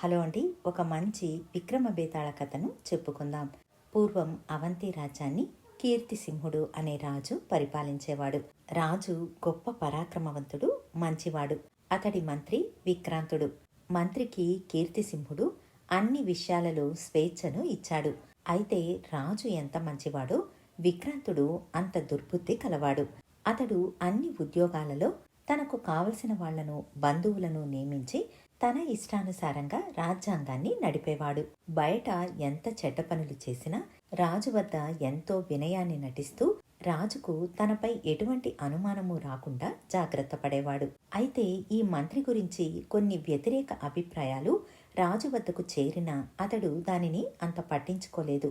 Hello అండి ఒక మంచి విక్రమ బేతాళ కథను చెప్పుకుందాం. పూర్వం అవంతి రాజ్యాన్ని కీర్తిసింహుడు అనే రాజు పరిపాలించేవాడు. రాజు గొప్ప పరాక్రమవంతుడు మంచివాడు. అతడి మంత్రి విక్రాంతుడు. మంత్రికి కీర్తిసింహుడు అన్ని విషయాలలో స్వేచ్ఛను ఇచ్చాడు. అయితే రాజు ఎంత మంచివాడో విక్రాంతుడు అంత దుర్బుద్ధి కలవాడు. అతడు అన్ని ఉద్యోగాలలో తనకు కావలసిన వాళ్ళను బంధువులను నియమించి తన ఇష్టానుసారంగా రాజ్యాంగాన్ని నడిపేవాడు. బయట ఎంత చెడ్డ పనులు చేసినా రాజు వద్ద ఎంతో వినయాన్ని నటిస్తూ రాజుకు తనపై ఎటువంటి అనుమానము రాకుండా జాగ్రత్త పడేవాడు. అయితే ఈ మంత్రి గురించి కొన్ని వ్యతిరేక అభిప్రాయాలు రాజు వద్దకు చేరినా అతడు దానిని అంత పట్టించుకోలేదు.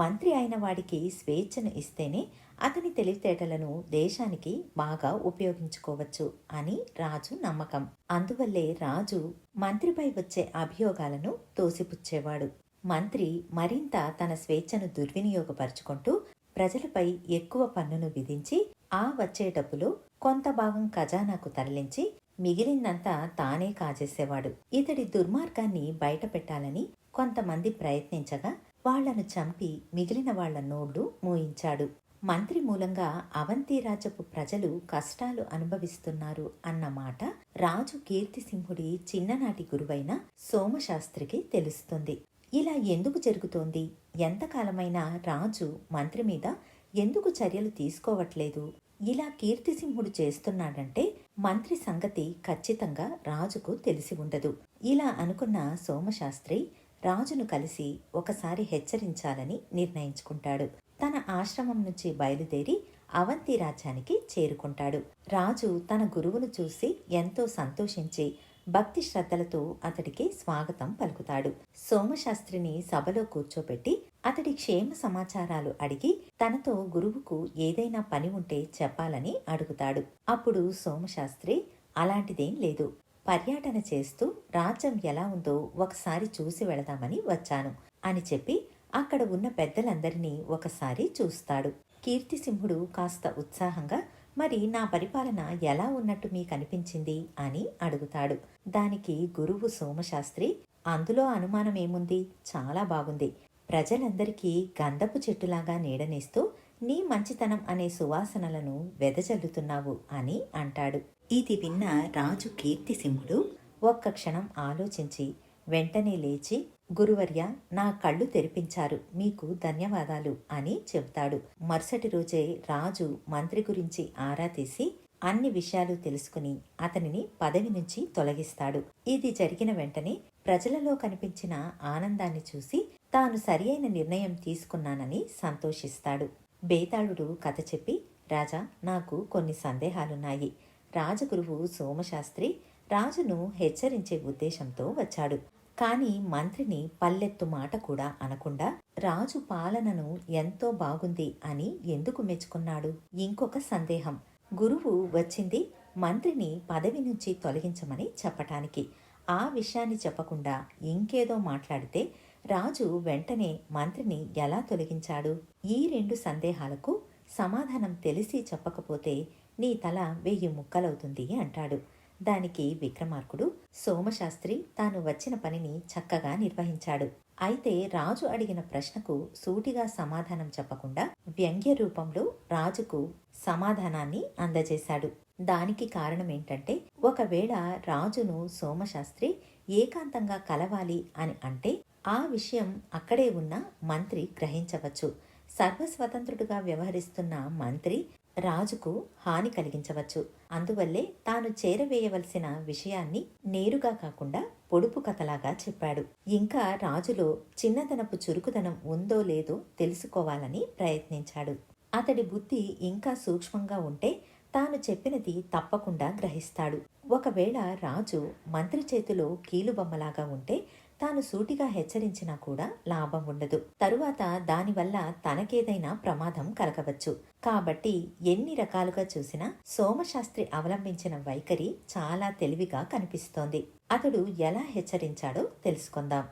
మంత్రి అయిన వాడికి స్వేచ్ఛను ఇస్తేనే అతని తెలివితేటలను దేశానికి బాగా ఉపయోగించుకోవచ్చు అని రాజు నమ్మకం. అందువల్లే రాజు మంత్రిపై వచ్చే అభియోగాలను తోసిపుచ్చేవాడు. మంత్రి మరింత తన స్వేచ్ఛను దుర్వినియోగపరుచుకుంటూ ప్రజలపై ఎక్కువ పన్నును విధించి ఆ వచ్చే డబ్బులో కొంత భాగం ఖజానాకు తరలించి మిగిలిందంతా తానే కాజేసేవాడు. ఇతడి దుర్మార్గాన్ని బయటపెట్టాలని కొంతమంది ప్రయత్నించగా వాళ్ళను చంపి మిగిలిన వాళ్ళ నోళ్ళు మోయించాడు. మంత్రి మూలంగా అవంతి రాజపు ప్రజలు కష్టాలు అనుభవిస్తున్నారు అన్న మాట రాజు కీర్తిసింహుడి చిన్ననాటి గురువైన సోమశాస్త్రికి తెలుస్తుంది. ఇలా ఎందుకు జరుగుతోంది? ఎంతకాలమైనా రాజు మంత్రి మీద ఎందుకు చర్యలు తీసుకోవట్లేదు? ఇలా కీర్తిసింహుడు చేస్తున్నాడంటే మంత్రి సంగతి ఖచ్చితంగా రాజుకు తెలిసి ఉండదు. ఇలా అనుకున్న సోమశాస్త్రి రాజును కలిసి ఒకసారి హెచ్చరించాలని నిర్ణయించుకుంటాడు. తన ఆశ్రమం నుంచి బయలుదేరి అవంతి రాజ్యానికి చేరుకుంటాడు. రాజు తన గురువును చూసి ఎంతో సంతోషించి భక్తి శ్రద్ధలతో అతడికి స్వాగతం పలుకుతాడు. సోమశాస్త్రిని సభలో కూర్చోపెట్టి అతడి క్షేమ సమాచారాలు అడిగి తనతో గురువుకు ఏదైనా పని ఉంటే చెప్పాలని అడుగుతాడు. అప్పుడు సోమశాస్త్రి అలాంటిదేం లేదు. పర్యటన చేస్తూ రాజ్యం ఎలా ఉందో ఒకసారి చూసి వెళదామని వచ్చాను అని చెప్పి అక్కడ ఉన్న పెద్దలందరినీ ఒకసారి చూస్తాడు. కీర్తిసింహుడు కాస్త ఉత్సాహంగా మరి నా పరిపాలన ఎలా ఉన్నట్టు మీకు అనిపించింది? అని అడుగుతాడు. దానికి గురువు సోమశాస్త్రి అందులో అనుమానం ఏముంది? చాలా బాగుంది. ప్రజలందరికీ గంధపు చెట్టులాగా నీడనేస్తూ నీ మంచితనం అనే సువాసనలను వెదజల్లుతున్నావు అని అంటాడు. ఇది విన్న రాజు కీర్తిసింహుడు ఒక్క క్షణం ఆలోచించి వెంటనే లేచి గురువర్య నా కళ్ళు తెరిపించారు మీకు ధన్యవాదాలు అని చెబుతాడు. మరుసటి రోజే రాజు మంత్రి గురించి ఆరా తీసి అన్ని విషయాలు తెలుసుకుని అతనిని పదవి నుంచి తొలగిస్తాడు. ఇది జరిగిన వెంటనే ప్రజలలో కనిపించిన ఆనందాన్ని చూసి తాను సరియైన నిర్ణయం తీసుకున్నానని సంతోషిస్తాడు. బేతాళుడు కథ చెప్పి రాజా నాకు కొన్ని సందేహాలున్నాయి. రాజగురువు సోమశాస్త్రి రాజును హెచ్చరించే ఉద్దేశంతో వచ్చాడు. కాని మంత్రిని పల్లెత్తు మాట కూడా అనకుండా రాజు పాలనను ఎంతో బాగుంది అని ఎందుకు మెచ్చుకున్నాడు? ఇంకొక సందేహం. గురువు వచ్చింది మంత్రిని పదవి నుంచి తొలగించమని చెప్పటానికి. ఆ విషయాన్ని చెప్పకుండా ఇంకేదో మాట్లాడితే రాజు వెంటనే మంత్రిని ఎలా తొలగించాడు? ఈ రెండు సందేహాలకు సమాధానం తెలిసి చెప్పకపోతే నీ తల వెయ్యి ముక్కలవుతుంది అంటాడు. దానికి విక్రమార్కుడు సోమశాస్త్రి తాను వచ్చిన పనిని చక్కగా నిర్వహించాడు. అయితే రాజు అడిగిన ప్రశ్నకు సూటిగా సమాధానం చెప్పకుండా వ్యంగ్య రూపంలో రాజుకు సమాధానాన్ని అందజేశాడు. దానికి కారణమేంటంటే ఒకవేళ రాజును సోమశాస్త్రి ఏకాంతంగా కలవాలి అని అంటే ఆ విషయం అక్కడే ఉన్న మంత్రి గ్రహించవచ్చు. సర్వస్వతంత్రుడుగా వ్యవహరిస్తున్న మంత్రి రాజుకు హాని కలిగించవచ్చు. అందువల్లే తాను చేరవేయవలసిన విషయాన్ని నేరుగా కాకుండా పొడుపు కథలాగా చెప్పాడు. ఇంకా రాజులో చిన్నదనపు చురుకుదనం ఉందో లేదో తెలుసుకోవాలని ప్రయత్నించాడు. అతడి బుద్ధి ఇంకా సూక్ష్మంగా ఉంటే తాను చెప్పినది తప్పకుండా గ్రహిస్తాడు. ఒకవేళ రాజు మంత్రి చేతిలో కీలుబొమ్మలాగా ఉంటే తాను సూటిగా హెచ్చరించినా కూడా లాభం ఉండదు. తరువాత దానివల్ల తనకేదైనా ప్రమాదం కలగవచ్చు. కాబట్టి ఎన్ని రకాలుగా చూసినా సోమశాస్త్రి అవలంబించిన వైఖరి చాలా తెలివిగా కనిపిస్తోంది. అతడు ఎలా హెచ్చరించాడో తెలుసుకుందాం.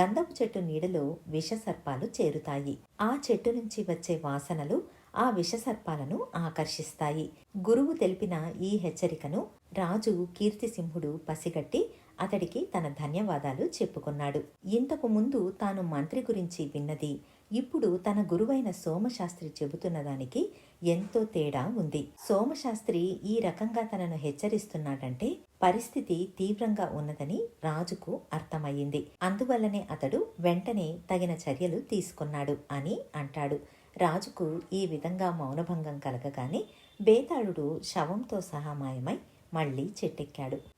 గంధపు చెట్టు నీడలో విషసర్పాలు చేరుతాయి. ఆ చెట్టు నుంచి వచ్చే వాసనలు ఆ విషసర్పాలను ఆకర్షిస్తాయి. గురువు తెలిపిన ఈ హెచ్చరికను రాజు కీర్తిసింహుడు పసిగట్టి అతడికి తన ధన్యవాదాలు చెప్పుకున్నాడు. ఇంతకు ముందు తాను మంత్రి గురించి విన్నది. ఇప్పుడు తన గురువైన సోమశాస్త్రి చెబుతున్న దానికి ఎంతో తేడా ఉంది. సోమశాస్త్రి ఈ రకంగా తనను హెచ్చరిస్తున్నాడంటే పరిస్థితి తీవ్రంగా ఉన్నదని రాజుకు అర్థమయ్యింది. అందువల్లనే అతడు వెంటనే తగిన చర్యలు తీసుకున్నాడు అని అంటాడు. రాజుకు ఈ విధంగా మౌనభంగం కలగగానే బేతాళుడు శవంతో సహా మాయమై మళ్ళీ చెట్టెక్కాడు.